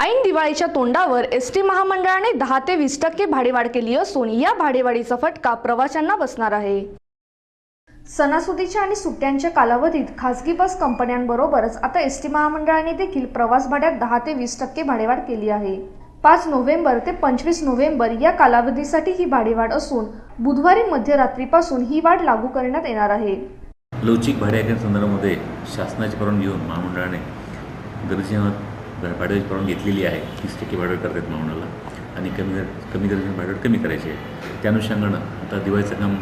ऐन दिवाळीच्या तोंडावर एस टी महामंडळाने दहा ते वीस टक्के भाडेवाढ केली असून या भाडेवाढीचा फटका प्रवाशांना बसणार आहे. सणासुदीच्या आणि सुट्ट्यांच्या कालावधीत खासगी बस कंपन्यांबरोबरच आता एस टी महामंडळाने देखील प्रवास भाड्यात दहा ते वीस टक्के भाडेवाढ केली आहे. पाच नोव्हेंबर ते पंचवीस नोव्हेंबर या कालावधीसाठी ही भाडेवाढ असून बुधवारी मध्यरात्रीपासून ही वाढ लागू करण्यात येणार आहे. लवचिक भाड्याच्या संदर्भामध्ये शासनाची परवानगी घेऊन महामंडळाने दर्शनात भाड्याची परवानगी घेतलेली आहे. तीस टक्के भाडं करतात मावणाला. आणि कमी दर कमी दर्शन भाडं कमी करायचे. आहे त्या अनुषंगानं आता दिवाळीचं काम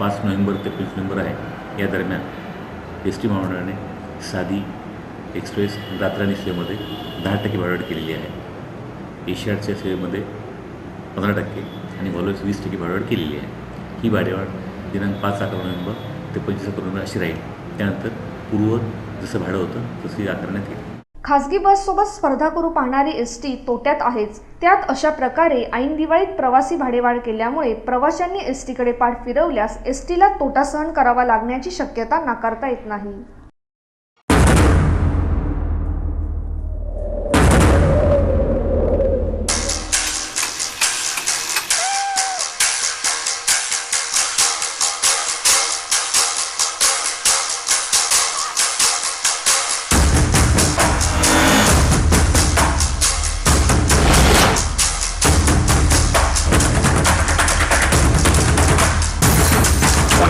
पाच नोव्हेंबर ते पंचवीस नोव्हेंबर आहे. या दरम्यान एस टी महामंडळाने साधी एक्सप्रेस रात्राणी सेवेमध्ये दहा टक्के भाडं केलेली आहे. एशियाडच्या सेवेमध्ये पंधरा टक्के आणि व्हॉल्व्स वीस टक्के भाडवाढ केलेली आहे. ही भाडेवाढ दिनांक पाच अकरा नोव्हेंबर ते पंचवीस अकरा नोव्हेंबर अशी राहील. त्यानंतर पूर्व जसं भाडं होतं तसं आकारण्यात येईल खासगी बससोबत स्पर्धा करू पाहणारी एस टी तोट्यात आहेच. त्यात अशा प्रकारे ऐन दिवाळीत प्रवासी भाडेवाढ केल्यामुळे प्रवाशांनी एस टीकडे पाठ फिरवल्यास एस टीला तोटा सहन करावा लागण्याची शक्यता नाकारता येत नाही.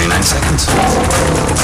29 seconds.